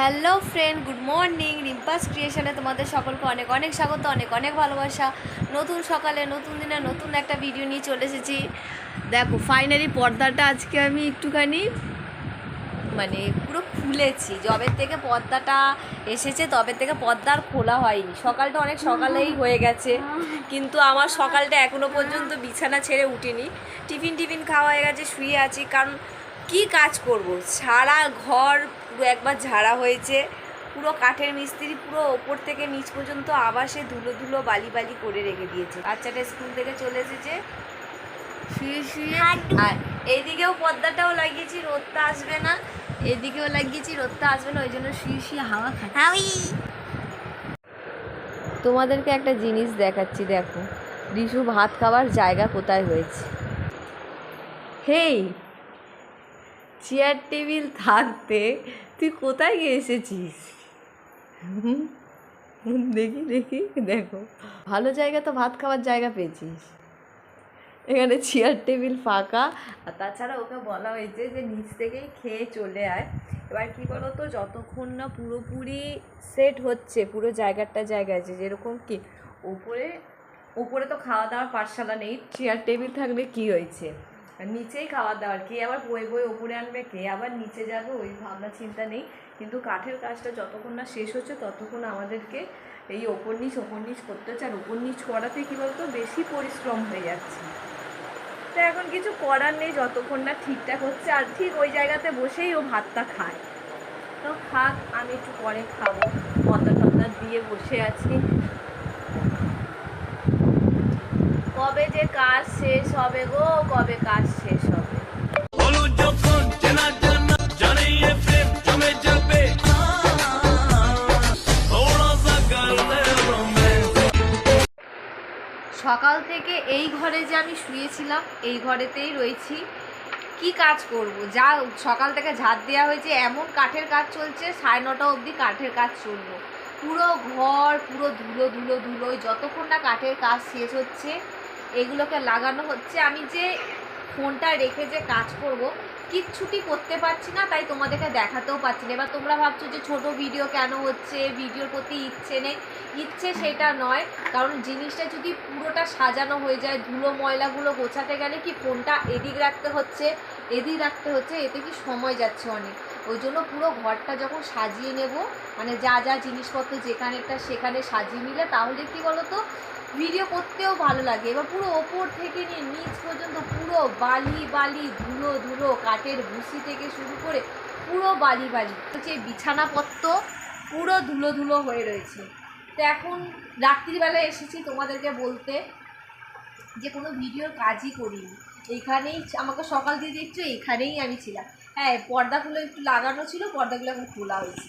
Hello friend, good morning. রিম্পাস ক্রিয়েশনে তোমাদের সকলকে অনেক অনেক স্বাগত, অনেক অনেক ভালোবাসা। নতুন সকালে, নতুন দিনে নতুন একটা ভিডিও নিয়ে চলে এসেছি। দেখো ফাইনালি পর্দাটা আজকে আমি একটুখানি মানে পুরো খুলেছি। জবের থেকে পর্দাটা এসেছে, তবে থেকে পর্দা আর খোলা হয়নি। সকালটা অনেক সকালেই হয়ে গেছে, কিন্তু আমার সকালটা এখনও পর্যন্ত বিছানা ছেড়ে উঠিনি। টিফিন টিফিন খাওয়া হয়ে গেছে, শুয়ে আছি। কারণ কি কাজ করব? সারা ঘর পুরো একবার ঝাড়া হয়েছে। পুরো কাঠের মিস্ত্রি পুরো ওপর থেকে নিচ পর্যন্ত আবার সে ধুলো ধুলো বালি বালি করে রেখে দিয়েছে। বাচ্চাটা স্কুল থেকে চলে এসেছে। শুয়ে শুয়ে আর এইদিকেও পর্দাটাও লাগিয়েছি রোদটা আসবে না। এদিকেও লাগিয়েছি রোদটা আসবে না ওই জন্য শুয়ে শুয়ে হাওয়া খাচ্ছি। তোমাদেরকে একটা জিনিস দেখাচ্ছি দেখো। রিশু ভাত খাওয়ার জায়গা কোথায় হয়েছে? হেই চেয়ার টেবিল থাকতে তুই কোথায় গিয়ে এসেছিস? দেখি দেখি, দেখো। ভালো জায়গা তো ভাত খাওয়ার জায়গা পেয়েছিস। এখানে চেয়ার টেবিল ফাঁকা, আর তাছাড়া ওকে বলা হয়েছে যে নিচ থেকেই খেয়ে চলে আয়। এবার কী বলো তো যতক্ষণ না পুরোপুরি সেট হচ্ছে, পুরো জায়গাটা জায়গা আছে, যেরকম কি, ওপরে ওপরে তো খাওয়া দাওয়ার পাঠশালা নেই চেয়ার টেবিল থাকলে কি হয়েছে? নিচেই খাওয়া দাওয়ার কে। আবার বই বই ওপরে আনবে, কে আবার নিচে যাবে, ওই ভাবনা চিন্তা নেই। কিন্তু কাঠের কাজটা যতক্ষণ না শেষ হচ্ছে, ততক্ষণ আমাদেরকে এই ওপর নিচ ওপর নিচ করতে হচ্ছে। আর ওপর নিচ করাতে কী বলতো, বেশি পরিশ্রম হয়ে যাচ্ছে। তো এখন কিছু করার নেই, যতক্ষণ না ঠিকঠাক হচ্ছে। আর ঠিক ওই জায়গাতে বসেই ও ভাতটা খায়। তো খাক, আমি একটু পরে খাব। পদ্মা টদ্মা দিয়ে বসে আছি কবে যে কাজ শেষ হবে গো কবে কাজ শেষ হবে? সকাল থেকে এই ঘরে যে আমি শুয়েছিলাম এই ঘরেতেই রয়েছি। কি কাজ করব? যা সকাল থেকে ঝাঁট দেওয়া হয়েছে এমন কাঠের কাজ চলছে সাড়ে নটা অবধি কাঠের কাজ চলবো পুরো ঘর পুরো ধুলো ধুলো ধুলো যতক্ষণ না কাঠের কাজ শেষ হচ্ছে এগুলোকে লাগানো হচ্ছে। আমি যে ফোনটা রেখে যে কাজ করব, কিচ্ছুটি করতে পারছি না, তাই তোমাদেরকে দেখাতেও পারছি না। এবার তোমরা ভাবছ যে ছোট ভিডিও কেন হচ্ছে? ভিডিওর প্রতি ইচ্ছে নেই। ইচ্ছে সেটা নয়, কারণ জিনিসটা যদি পুরোটা সাজানো হয়ে যায়, ধুলো ময়লাগুলো গোছাতে গেলে কি ফোনটা এদিক রাখতে হচ্ছে, এদিক রাখতে হচ্ছে, এতে কি সময় যাচ্ছে অনেক। ওই জন্য পুরো ঘরটা যখন সাজিয়ে নেব মানে যা যা জিনিসপত্র যেখানেটা সেখানে সাজিয়ে নিলে তাহলে কি বলো তো ভিডিও করতেও ভালো লাগে। এবার পুরো ওপর থেকে নিয়ে নিচ পর্যন্ত পুরো বালি বালি, ধুলো ধুলো, কাঠের ভুসি থেকে শুরু করে পুরো বালি বালি। হচ্ছে বিছানাপত্র পুরো ধুলো ধুলো হয়ে রয়েছে। তো এখন রাত্রিবেলা এসেছি তোমাদেরকে বলতে যে কোনো ভিডিওর কাজই করিনি। এইখানেই আমাকে সকাল দিয়ে দেখছ এইখানেই আমি ছিলাম। হ্যাঁ পর্দাগুলো একটু লাগানো ছিল, পর্দাগুলো এখন খোলা হয়েছে।